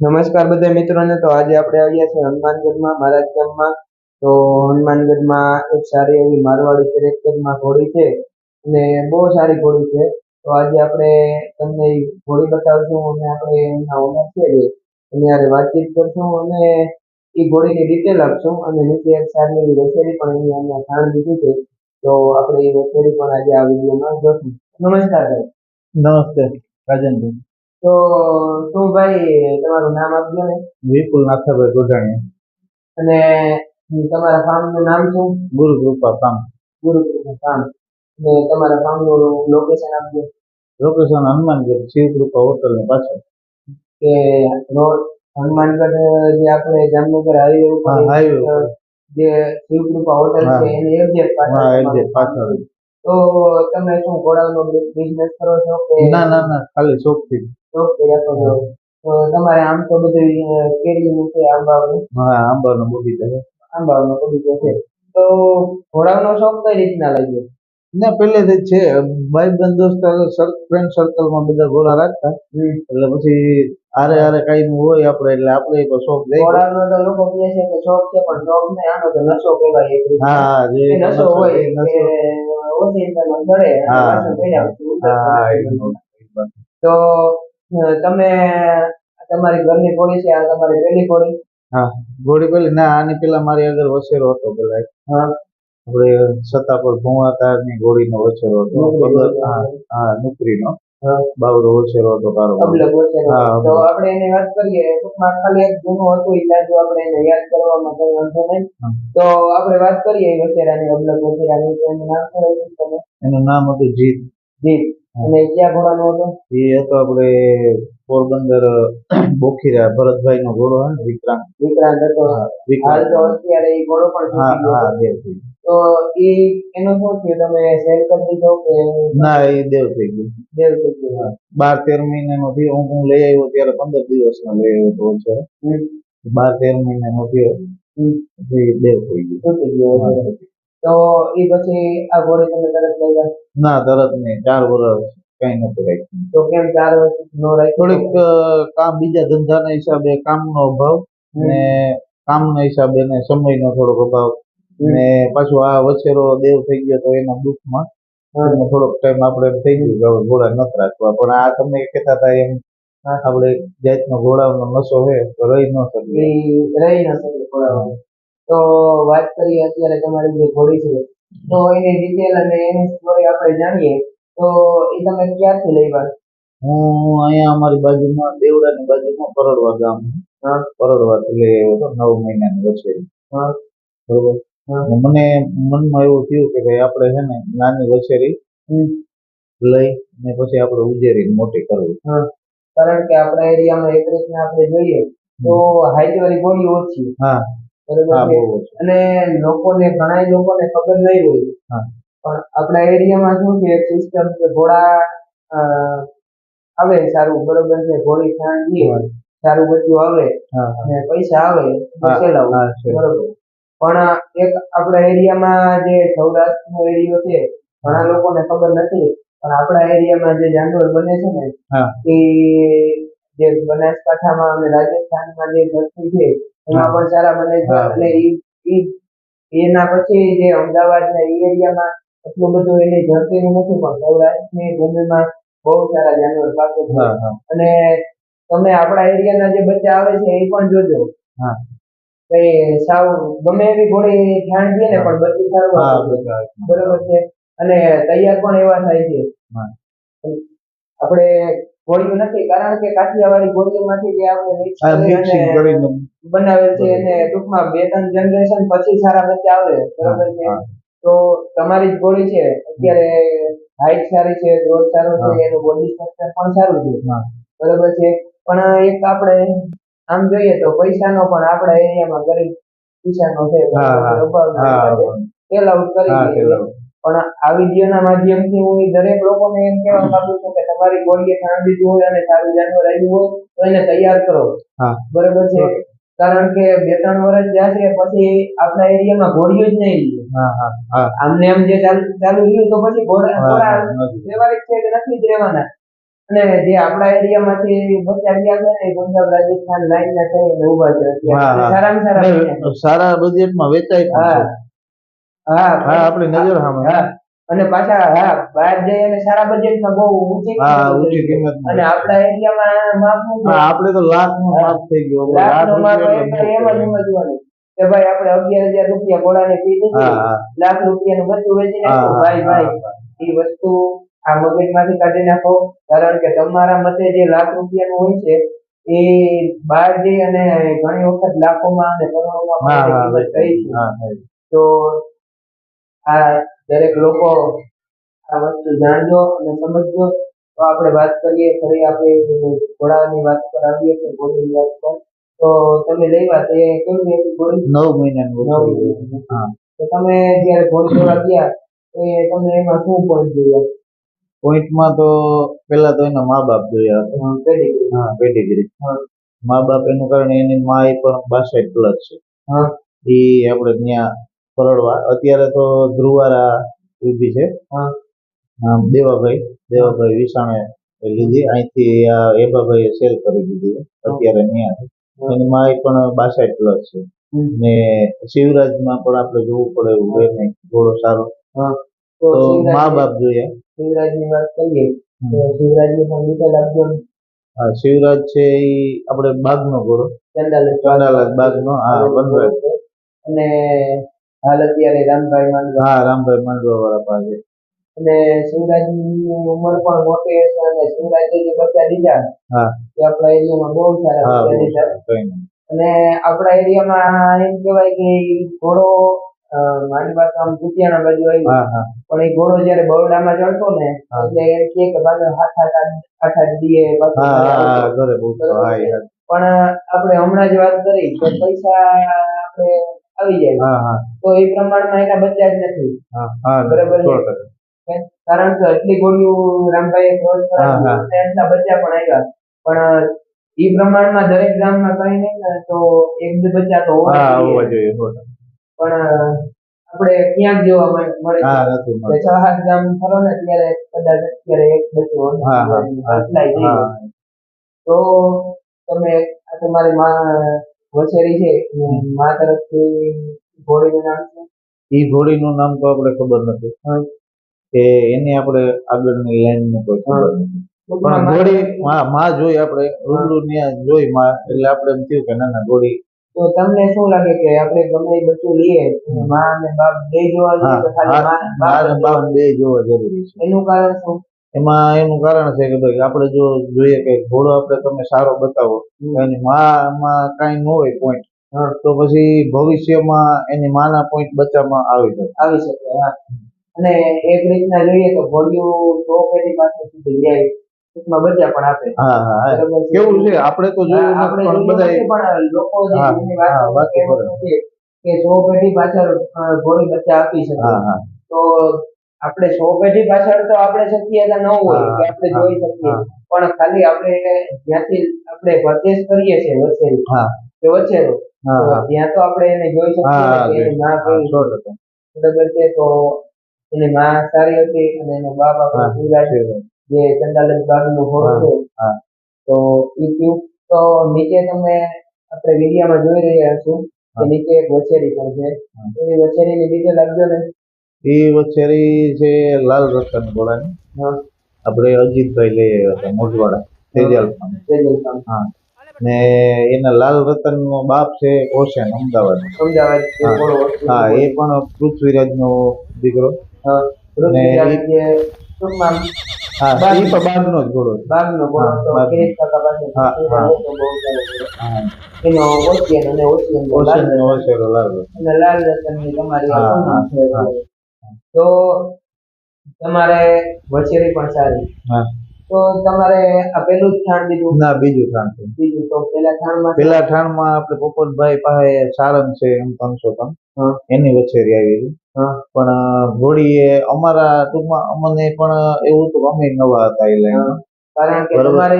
નમસ્કાર બધા મિત્રોને. તો આજે આપણે આવ્યા છીએ હનુમાનગઢમાં, મહારાજ ગામમાં. તો હનુમાનગઢમાં એક સારી એવી મારવાડી કેરેક્ટરમાં ઘોડી છે અને બહુ સારી ઘોડી છે. તો આજે આપણે તમને ઘોડી બતાવશું અને આપણે એમના ઓનર છે એની હારે વાતચીત કરશું અને એ ઘોડીની ડિટેલ આપશું અને નીચે એક સારી એવી રસેરી પણ એની અમને જાણ દીધી છે. તો આપણે એ રસેરી પણ આજે આ વિડીયોમાં જોશું. નમસ્કાર સાહેબ. નમસ્તે, રાજનભાઈ. તો શું ભાઈ તમારું નામ આપજો ને. વિપુલ નાથાભાઈ ગોઢાણી અને તમારા ફાર્મનું નામ શું? ગુરુ કૃપા કામ કૃપા ફાર્મ. અને તમારા ફાર્મનું લોકેશન આપજો. લોકેશન હનુમાનગઢ શિવ કૃપા હોટલની પાછળ. કે રોડ હનુમાનગઢ જે આપણે જામનગર હાઈવે ઉપર. જે શિવકૃપા હોટલ છે એની એક્ઝેક્ટ પાછળ. તો તમે શું ઘોડાનો બિઝનેસ કરો છો કે ના ના ના ખાલી શોખથી શોખથી રાખો છો તો તમારે આમ તો બધું કેરીનું છે આંબાનું? હા આંબાનો બગીચો છે. આંબાનો બગીચો છે. તો ઘોડાનો શોખ કઈ રીતના લાગ્યો? ના પહેલેથી જ છે. ભાઈબંધ દોસ્ત ફ્રેન્ડ સર્કલમાં બધા ઘોડા રાખતા. એટલે પછી આરે આરે કઈ હોય આપણે એટલે આપણે તો શોખ જાય ઘોડાનો તો લોકો કહે છે કે શોખ છે પણ શોખ નહીં આનો તો નશો કહેવાય હા જે નશો હોય કે ઓછી હા. તો તમે તમારી ઘરની ઘોડી છે આ તમારી પેલી ઘોડી હા ઘોડી પેલી? ના આની પેલા મારી આગળ વસેરો હતો પેલા આપડે હા. આપણે સત્તાપર ભુવાતારની ઘોડીનો વસેરો હતો. નુકરી. હા હા નુકરીનો. હા. બાવડો વછેરો હતો કારો તો આપણે એની વાત કરીએ ટૂંકમાં ખાલી એક જૂનું હતું ઈ જો આપણે એને યાદ કરવામાં કઈ વાંધો નહીં. તો આપણે વાત કરીએ એ વછેરાની અબલગ વછેરાની તો એનું નામ શું હતું તમે? એનું નામ હતું જીત. જીત. અને ક્યાં ઘોડાનું હતો? એ હતો આપણે પોરબંદર બોખીરા ભરતભાઈ નો ઘોડો હે વિક્રાંત. વિક્રાંત હતો. હાલ તો અત્યારે એ ઘોડો પણ હા હા તો એ એનું શું થયું? તમે સેલ કરી દીધો કે ના એ દેવ થઈ ગયું. દેવ થઈ ગયું બાર તેર મહિનાનો થયો. હું હું લઈ આવ્યો ત્યારે પંદર દિવસનો લઈ આવ્યો તો છે બાર તેર મહિનાનો થયો. દેવ થઈ ગયું. થઈ ગયો તો એ પછી આ ઘોડે તમે તરત લઈ ગયા? ના તરત નહીં. ચાર વર્ષ કઈ નતું રાખ્યું. તો કેમ ચાર વર્ષ નો રાખ્યું? થોડીક કામ બીજા ધંધાના હિસાબે કામનો અભાવ ને કામના હિસાબે ને સમયનો થોડોક અભાવ. ને પાછું આ વછેરો દેવ થઈ ગયો તો એના દુઃખમાં થોડોક ટાઈમ આપણે થઈ ગયું કે હવે ઘોડા નથી રાખવા પણ આ તમે કહેતા હતા એમ આપણે જાતનો ઘોડાનો નશો હોય તો રહી ન શકે રહી ન શકે. તો વાત કરીએ અત્યારે તમારી જે ઘોડી છે તો એની ડિટેલ અને એની સ્ટોરી આપણે જાણીએ. તો એ તમે ક્યાંથી લઈ વાત હું અહીંયા અમારી બાજુમાં દેવડાની બાજુમાં પરડવા ગામ હા. પરડવાથી લઈ આવ્યો હતો નવ મહિનાની વચ્ચે. બરોબર? મને મનમાં એવું થયું કે ભાઈ આપણે છે ને નાની વછેરી લઈ ને પછી આપણે ઉજેરી મોટી કરવી. કારણ કે આપણા એરિયામાં એક રીતના આપણે જોઈએ તો હાઈટ વાળી ઘોડી ઓછી. હા. અને લોકોને ઘણા લોકોને ખબર નહીં હોય. હા. પણ આપણા એરિયામાં શું છે સિસ્ટમ કે ઘોડા આવે સારું બરોબર છે? ઘોડી દે સારું બધું આવે અને પૈસા આવે બરોબર. પણ એક આપણા એરિયામાં જે સૌરાષ્ટ્રનો એરિયો છે ઘણા લોકોને ખબર નથી પણ આપણા એરિયામાં જે જાનવર બને છે ને એ જે બનાસકાંઠામાં અને રાજસ્થાનમાં જે ધરતી છે એમાં પણ સારા બને છે. અને ઈ એના પછી જે અમદાવાદના એ એરિયામાં એટલું બધું એની ધરતીનું નથી પણ સૌરાષ્ટ્રની ભૂમિમાં બહુ સારા જાનવર પાકે છે. અને તમે આપણા એરિયાના જે બચ્ચા આવે છે એ પણ જોજો. કઈ સાવ ગમે એવી ઘોડી ધ્યાન દે ને પણ બધું સારું બરોબર છે. અને તૈયાર પણ એવા થાય છે. આપણે ગોળીઓ નથી કારણ કે કાઠિયાવાડી ગોળીઓમાંથી જે આપણે બનાવેલ છે અને ટૂંકમાં બે ત્રણ જનરેશન પછી સારા બચ્ચા આવે. બરોબર છે. તો તમારી જ ગોળી છે. અત્યારે હાઈટ સારી છે ગ્રોથ સારો છે. એનું બોડી સ્ટ્રક્ચર પણ સારું છે. બરોબર છે. પણ એક આપણે આમ જોઈએ તો પૈસાનો પણ આપણા એરિયામાં ગરીબ પૈસાનો છે સેલ આઉટ કરી પેલા પણ આ વિડીયોના માધ્યમથી હું દરેક લોકોને એમ કહેવા માંગુ છું કે તમારી ગોળીએ ખાણ દીધું હોય અને સારું જાનવર આવ્યું હોય તો એને તૈયાર કરો. બરોબર છે? કારણ કે બે ત્રણ વર્ષ જશે પછી આપણા એરિયામાં ઘોડીઓ જ નહીં આમને આમ જે ચાલુ ચાલુ રહ્યું તો પછી ઘોડા. વ્યવહારિક છે કે નથી જ રહેવાના? અને જે આપણા એરિયામાંથી બચ્ચા ગયા છે ને પંજાબ રાજસ્થાન લાઈન ના થઈને ઊભા છે. સારામાં સારા સારા બજેટમાં વેચાય હા. હા હા આપણી નજર સામે. હા. અને પાછા હા બહાર જઈ અને સારા બજેટમાં બહુ ઊંચી હા ઊંચી કિંમત અને આપણા એરિયામાં માપનું છે. હા આપણે તો લાખ નો હા. માપ થઈ ગયો લાખ લાખનો માપ એમ જ સમજવાનું કે ભાઈ આપણે અગિયાર હજાર રૂપિયા ઘોડાની પી દીધી. લાખ રૂપિયાનું બચ્ચું વેચી નાખ્યું ભાઈ ભાઈ એ વસ્તુ આ મગજમાંથી કાઢી નાખો. કારણ કે તમારા મતે જે લાખ રૂપિયાનું હોય છે એ બહાર જઈ અને ઘણી વખત લાખોમાં અને કરોડોમાં થઈ છે. તો આ દરેક લોકો આ વસ્તુ જાણજો અને સમજજો. તો આપણે વાત કરીએ ફરી આપણે ઘોડાની વાત પર આવીએ કે ઘોડીની વાત પર. તો તમે લેવા તે કેવી હતી ઘોડી? નવ મહિનાનું નવ હા. તો તમે જ્યારે ઘોડી દોડા ગયા એ તમને એમાં શું પોઈન્ટ જોયા? પોઈન્ટમાં તો પેલા તો એના મા બાપ જોયા હતા. હા પેડિગ્રી મા બાપ એનું કારણ એની માય પણ બાસઠ પ્લસ છે. એ આપણે ત્યાં પરળવા. અત્યારે તો ધ્રુવારા ઊભી છે. દેવાભાઈ દેવાભાઈ વિસાણે લીધી. અહીંથી આ એબાભાઈએ સેલ કરી દીધી. અત્યારે ત્યાં એની માય પણ બાસઠ પ્લસ છે. ને શિવરાજમાં પણ આપણે જોવું પડે એવું થોડો સારો. હા. તો મા બાપ જોઈએ. શિવરાજની વાત કરીએ તો શિવરાજની પણ ડિટેલ આપજો હા શિવરાજ છે એ આપણે બાગનો ઘોડો ચંદાલાલ બાગનો હા વનરાજ. અને હાલ અત્યારે રામભાઈ માંડવા. હા રામભાઈ માંડવા વાળા પાસે અને શિવરાજની ઉંમર પણ મોટી હશે અને શિવરાજે જે બચ્ચા દીધા હા. એ આપણા એરિયામાં બહુ સારા બચ્ચા દીધા. અને આપણા એરિયામાં એમ કહેવાય કે ઘોડો મારી વાત આમ કુતિયાણા બાજુ આવ્યો પણ એ ઘોડો જયારે બરોડામાં ચડતો ને એટલે એમ કહે કે પાછો હાથ દીએ. પણ આપણે હમણાં જ વાત કરી તો પૈસા આપણે આવી જાય. તો એ પ્રમાણમાં એના બચ્ચા જ નથી. બરાબર છે. કારણ કે એટલી ગોળીઓ રામભાઈએ ક્રોસ હા, હા. કરાવી અને એટલા બચ્ચા પણ આવ્યા. પણ એ પ્રમાણમાં દરેક ગામમાં કઈ નહીં ને તો એક બે બચ્ચા તો હોવા જોઈએ. પણ આપણે ક્યાંક જોવા મળે- હા નથી કે છ સાત ગામ ફરો ને ત્યારે કદાચ અત્યારે એક હા. હા. તો તમે આ તમારી માં વછેરી છે. મા તરફથી ઘોડીનું નામ છે એ ઘોડીનું નામ તો આપણે ખબર નથી. કે એને આપણે આગળની લાઈનનું કોઈ ખબર. નથી. પણ ઘોડી માં માં જોઈ આપણે. રૂબરૂ ત્યાં જોઈ માં. એટલે આપણે એમ થયું કે ના ના ઘોડી તો તમને શું લાગે કે આપણે ગમે એ બચ્ચું લઈએ મા અને બાપ બે જોવા જોઈએ ખાલી મા બાપ અને બાપ બે જોવા જરૂરી છે. એનું કારણ શું? એમાં એનું કારણ છે કે ભાઈ આપણે જો જોઈએ કે ઘોડો આપણે તમે સારો બતાવો એની માં કાંઈ ન હોય પોઈન્ટ તો પછી ભવિષ્યમાં એની માના પોઈન્ટ બચ્ચામાં આવી જાય. આવી શકે હા. અને એક રીતના જોઈએ તો ઘોડિયું સો એની પાસે સુધી જાય આપે. કેવું છે? આપણે તો જોયું બધા લોકો કે સો પેઢી પાછળ ઘોડી બચ્ચા આપી શકે. તો આપણે સો પેઢી પાછળ તો આપણે શક્યતા ન હોય કે આપણે જોઈ શકીએ. પણ ખાલી આપણે જ્યાંથી આપણે પરચેસ કરીએ છીએ વછેરી કે વછેરો ત્યાં તો આપણે એને જોઈ શકીએ ના કેવી બરાબર છે? તો એની માં સારી હતી અને એનો બાપ આપણે. જે ચંદાલન ગાર્ડન ઘોડો હોલ છે તો એ ટ્યુબ તો નીચે તમે આપણે વિડીયોમાં જોઈ રહ્યા છો કે નીચે એક વછેરી પણ છે. એ વછેરીની ડિટેલ આપજો ને. એ વછેરી છે લાલ રતન હા. આપણે અજીતભાઈ લઈ આવ્યા હતા મોજવાડા તેજાલ તેજલ ખાન. હા. ને એના લાલ રતન નો બાપ છે ઓશેન અમદાવાદ અમદાવાદ હા. એ પણ પૃથ્વીરાજ નો દીકરો. હા પૃથ્વીરાજ ટૂંકમાં હા. એ તો બાગ નો જ ઘોડો બાગનો ઘોડો હા, હતો કાકા પાસે હા, હા. હતો બહુ સારો ઘોડો. હા. એનો ઓશિયન અને ઓશિયન નો લાલ ઓશન લાલ અને લાલ રતનની તમારી આ છે. તો તમારે વછેરી પણ સારી. હા. તો તમારે આ પેલું જ થાણ દીધું? ના બીજું થાણ છે બીજું તો પેલા માં પેલા ઠાણમાં આપણે પોપટભાઈ પાસે સારંગ છે એમ પાંચસો ત્રણ એની વછેરી આવી હતી. પણ ઘોડીએ અમારા ટૂંકમાં અમને પણ એવું હતું અમે નવા હતા એ લાઈન કારણ કે તમારે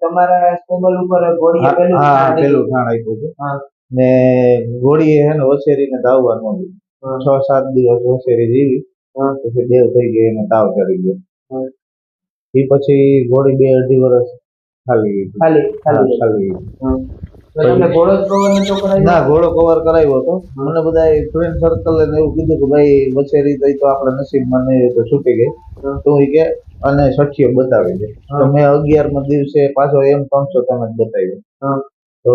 તમારા સ્ટેબલ ઉપર ઘોડીએ પેલું હા, પેલું ઠાણ આપ્યું. હતું. ને ઘોડીએ હે ને વછેરીને ધાવવા ન છ સાત દિવસ વછેરી જીવી. પછી દેવ થઈ ગઈ એને તાવ ચડી ગયો. એ પછી ઘોડી બે અઢી વર્ષ ખાલી ગઈ ખાલી ખાલી ખાલી. તો તમને ઘોડો કવર નતો કરાવ્યો? ના ઘોડો કવર કરાવ્યો હતો. મને બધા ફ્રેન્ડ સર્કલ ને એવું કીધું કે ભાઈ વછેરી તો આપડે તો આપણા નસીબમાં નહીં તો છૂટી ગઈ. તો એ કે અને છઠ્ઠીઓ બતાવી દે. તો મેં અગિયારમાં દિવસે પાછો એમ ત્રણસો તમે બતાવ્યો. તો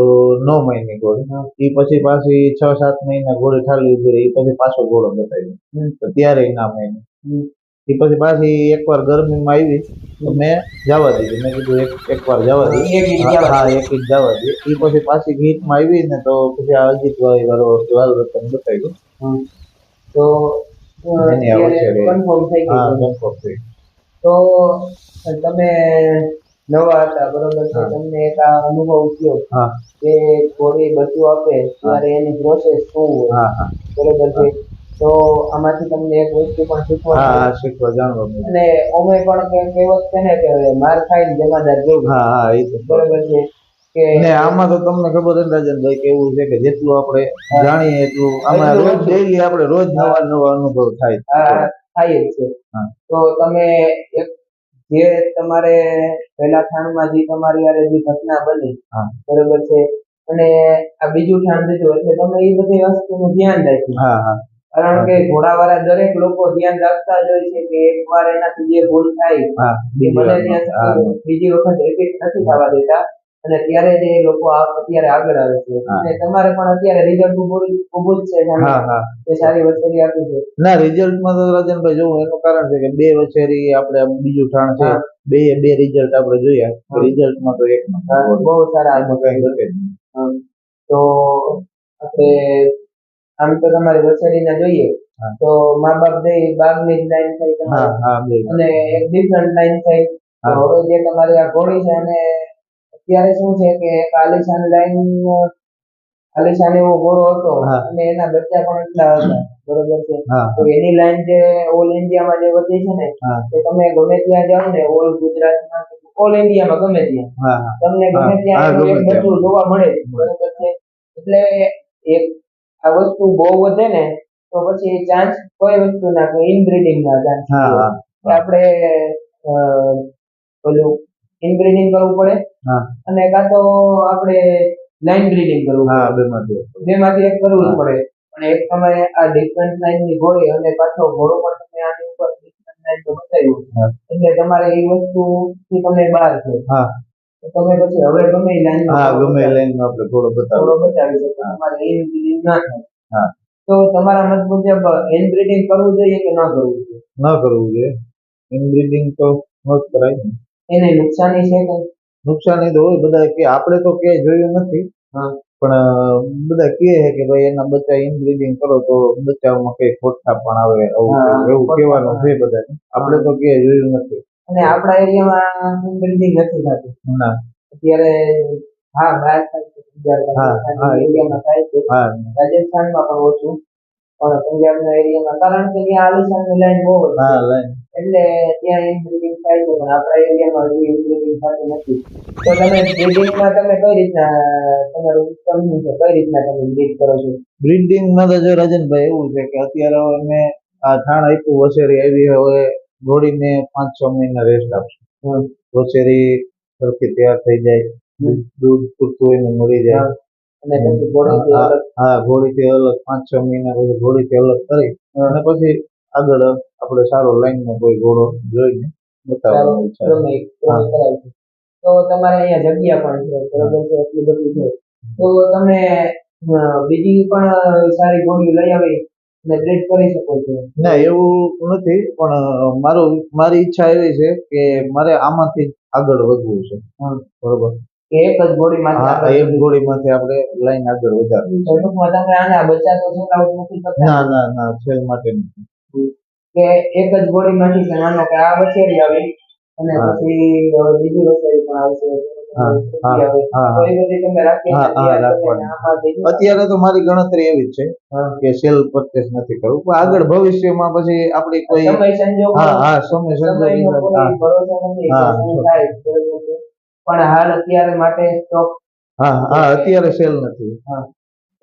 નવ મહિને ઘોડી. એ પછી પાછી છ સાત મહિના ઘોડે ઠાલી ઊભી રહી એ પછી પાછો ઘોડો બતાવ્યો. તો ત્યારે ના મહિને. એ પછી પાછી એકવાર ગરમીમાં આવી તો મેં જવા દીધી. મેં કીધું એક એકવાર જવા દીધી હા એક ઈંચ જવા દે. એ પછી પાછી ગીતમાં આવી ને તો પછી આ અજીત ભાઈ વાળો લાલ રતન બતાવ્યું. તો. તો તમે નવા હતા બરોબર? છે તમને એક આ અનુભવ થયો કે કોઈ બચ્ચું આપે ત્યારે એની પ્રોસેસ શું હોય? હા હા. બરોબર છે? તો આમાંથી તમને એક વસ્તુ પણ શીખવા હા. શીખવા જાણવા અને ઓમે પણ કહેવત છે ને કે માર ખાઈને જમાદાર જેવું. હા હા એ તો. બરોબર છે કે ને આમાં તો તમને ખબર છે રાજનભાઈ કે એવું છે કે જેટલું આપણે જાણીએ એટલું આમાં રોજ. ડેઈલી આપણે રોજ નવા નવા અનુભવ થાય. આ થાય જ છે. તો તમે એક જે તમારે પહેલા ઠાણમાં જે તમારી હારે જે ઘટના બની હા. બરોબર છે. અને આ બીજું ઠાણ દીધું એટલે તમે એ બધી વસ્તુનું ધ્યાન રાખ્યું હા હા. કારણ કે ઘોડાવાળા દરેક લોકો ધ્યાન રાખતા જ હોય છે કે એકવાર એનાથી જે ભૂલ થાય એ બીજી બને વાર ત્યાં બીજી વખત repeat નથી થવા દેતા. અને ત્યારે જે લોકો અત્યારે આગળ આવે છે. અને તમારે પણ અત્યારે રિઝલ્ટ ઉભું જ છે એ સારી વછેરી આપી છે. ના રિઝલ્ટમાં તો રાજનભાઈ જોવું એનું કારણ છે કે બે વછેરી આપણે બીજું ઠાણ છે. બે બે રિઝલ્ટ આપણે જોયા. રિઝલ્ટ રિઝલ્ટમાં તો એક. બહુ સારા એમાં કઈ. તો આપણે આમ તો તમારી વસેરીને જોઈએ. તો મા બાપ દે બાગની જ લાઈન થઈ તમારી. અને એક ડિફરન્ટ લાઈન થઈ હવે જે તમારી આ ઘોડી છે અને અત્યારે શું છે કે એક આલિશાન લાઈન આલિશાન એવો ઘોડો હતો. અને એના બચ્ચા પણ એટલા હતા. બરોબર છે? તો એની લાઈન જે ઓલ ઇન્ડિયામાં જે વધી છે ને કે તમે ગમે ત્યાં જાઓ ને ઓલ ગુજરાતમાં ઓલ ઇન્ડિયામાં ગમે ત્યાં. તમને ગમે ત્યાં એક બચ્ચું જોવા મળે. બરોબર છે? એટલે એક આ વસ્તુ બહુ વધે ને તો પછી ચાન્સ કોઈ વસ્તુ ના ઇનબ્રીડિંગ ના ચાન્સ આપણે પેલું ઇનબ્રીડિંગ કરવું પડે અને કાં તો આપણે લાઈન બ્રીડિંગ કરવું હા બેમાંથી એક. બેમાંથી એક કરવું પડે. પણ એક તમે આ ડિફરન્ટ લાઈનની ઘોડી અને પાછો ઘોડો પણ તમે આની ઉપર ડિફરન્ટ લાઈન તો બતાવ્યું. એટલે તમારે એ વસ્તુ થી તમે બહાર છો. હા. તમે પછી હવે ગમે એ લાઈન હા ગમે લાઈનમાં આપણે ઘોડો થોડો બતાવો બચાવી શકો તમારે ઇનબ્રીડિંગ ના થાય. હા. તો તમારા મત મુજબ ઇનબ્રીડિંગ કરવું જોઈએ કે ન કરવું જોઈએ? ન કરવું જોઈએ. ઇનબ્રીડિંગ તો ન કરાય ને. એને નુકસાની છે કે નુકસાની તો હોય બધા કે આપણે તો કે જોયું નથી. હા. પણ બધા કહે છે કે ભાઈ એના બચ્ચા ઇનબ્રીડિંગ કરો તો બચ્ચાઓમાં કઈ ખોટતા પણ આવે. એવું ખોટખાપણ કહેવાનું છે બધા આપણે તો કે જોયું નથી. અને આપણા એરિયામાં બિલ્ડિંગ નથી થતી. અત્યારે હા બહાર એરિયામાં થાય છે. રાજસ્થાનમાં પણ ઓછું. પણ પંજાબના એરિયામાં કારણ કે ત્યાં આલિશાનની લાઈન બહુ એટલે ત્યાં ઇનબ્રીડિંગ થાય છે પણ આપણા એરિયામાં હજી ઇનબ્રીડિંગ થતું નથી. તો તમે બ્રીડિંગમાં તમે કઈ રીતના તમારું કંપની છે? કઈ રીતના તમે બિલ્ડ કરો છો? બ્રીડિંગમાં તો જો રાજનભાઈ એવું છે કે અત્યારે અમે આ થાણ આપ્યું વસેરી આવી હવે ઘોડીને પાંચ છ મહિના રેસ્ટ આપશું. હમ. સરખી તૈયાર થઈ જાય. દૂધ- પૂરતું એને મળી જાય. અને પછી હા, ઘોડીથી અલગ પાંચ છ મહિના પછી ઘોડીથી અલગ કરી અને પછી આગળ આપણે સારો લાઈનમાં કોઈ ઘોડો જોઈને બતાવવાનો. તો તમારે અહીંયા જગ્યા પણ છે બરોબર છે એટલી બધી છે. તો તમે બીજી પણ સારી ગોળીઓ લઈ આવી અને કરી શકો છો. ના એવું નથી પણ મારો મારું ઈચ્છા એવી છે કે મારે આમાંથી આગળ વધવું છે. બરોબર? એક જ ગોળીમાંથી એક ગોળીમાંથી આપણે લાઈન આગળ વધારવી તો ટૂંકમાં તમે આના બચ્ચા તો છોકરાઓ નથી કરતા ના ના ના છેલ માટે નથી. કે એક જ ગોળીમાંથી કે માનો કે આ વછેરી આવી અને પછી બીજી વછેરી પણ આવશે. અત્યારે તો મારી ગણતરી એવી જ છે. કે સેલ પરચેસ નથી કરવું. પણ આગળ ભવિષ્યમાં પછી આપણી કોઈ હા હા સમય સંજોગ. પણ હાલ અત્યારે માટે સ્ટોક હા હા અત્યારે સેલ નથી. હા.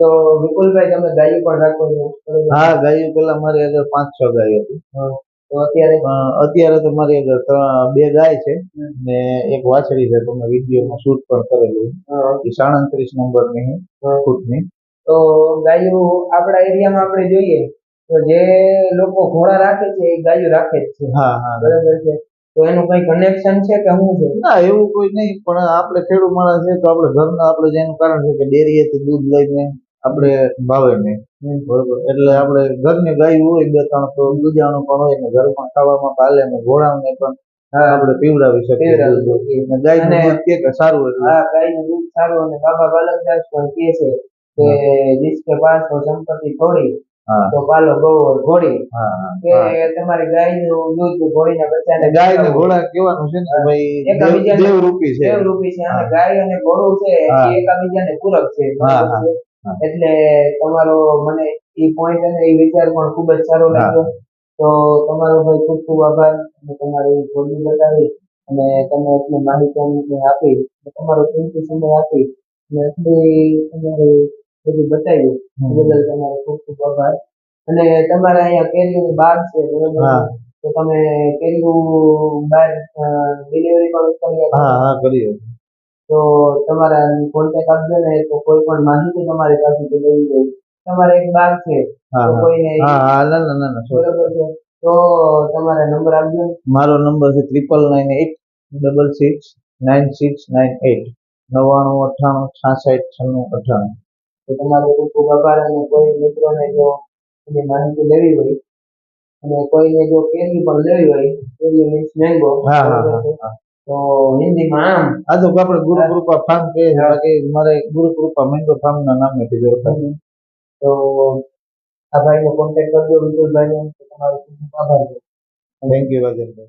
તો વિપુલભાઈ તમે ગાયું પણ રાખો છો. હા ગાયો પેલા મારી આગળ પાંચ છ ગાયો હતી. તો અત્યારે અત્યારે તો મારી બે ગાય છે ને એક વાછડી છે તમે વિડીયોમાં શૂટ પણ કરેલું એ સાડત્રીસ નંબરની ફૂટની. તો ગાયો આપણા એરિયામાં આપણે જોઈએ તો જે લોકો ઘોડા રાખે છે એ ગાયો રાખે જ છે. હા હા બરાબર છે? તો એનું કઈ કનેક્શન છે કે શું છે? ના એવું કોઈ નહીં પણ આપણે ખેડૂત માણસ છે તો આપણે ઘરના આપણે જેનું કારણ છે કે ડેરીએથી દૂધ લઈને આપણે ભાવે નહીં. બરોબર. એટલે આપણે ઘરની ગાય હોય બે ત્રણ તો દૂધાણું પણ હોય ને ઘરમાં ખાવામાં પાલે ને ઘોડાને પણ આપણે પીવડાવી શકીએ. પીવડાવી ને કે સારું એટલે હા ગાયનું દૂધ સારું અને બાબા બાલકદાસ પણ કહે છે કે જીસકે પાસ હો સંપત્તિ થોડી તો પાલો ગોબર ઘોડી. કે તમારી કે નું દૂધ ઘોડીના બચ્ચાને અને ગાય ને ઘોડા કેવાનું છે ને ભાઈ દેવ- રૂપી છે. દેવ રૂપી છે અને ગાય અને ઘોડું છે એકબીજાને પૂરક છે. એટલે તમારો મને એ પોઈન્ટ અને એ વિચાર પણ ખૂબ જ સારો લાગ્યો. તો તમારો ભાઈ ખૂબ ખૂબ આભાર. અને તમારી જોડી બતાવી અને તમે એટલી માહિતી અમને આપી. તમારો કિંમતી સમય આપી. અને એટલી તમારી બધી બતાવી. બદલ તમારો ખૂબ ખૂબ આભાર. અને તમારે અહીંયા કેરીઓની બાર છે બરોબર? તો તમે કેરીઓ બાર ડિલિવરી પણ કરી હા હા કરીએ તો તમારા કોન્ટેક્ટ આપજો ને તો કોઈ પણ માહિતી તમારી પાસેથી લેવી હોય. તમારે એક બાગ છે. તો કોઈને હા હા ના ના ના ના બરોબર છે. તો તમારા નંબર આપજો. મારો નંબર છે triple nine eight double six nine six nine eight નવ્વાણું અઠ્ઠાણું છાસઠ છન્નું અઠ્ઠાણું. તો તમારો ખૂબ ખૂબ આભાર અને કોઈ મિત્રોને જો એની માહિતી લેવી હોય અને કોઈને જો કેરી પણ લેવી હોય કેરી મીન્સ મેંગો હા હા. તો હિન્દીમાં આમ આ તો આપણે ગુરુ કૃપા ફાર્મ કહે છે. મારે ગુરુ કૃપા મેંગો ફાર્મ ના નામેથી જ ઓળખાય તો આ ભાઈનો કોન્ટેક્ટ કરજો વિપુલભાઈનો તમારો ખૂબ ખૂબ આભાર થેન્ક યુ રાજેન્દ્ર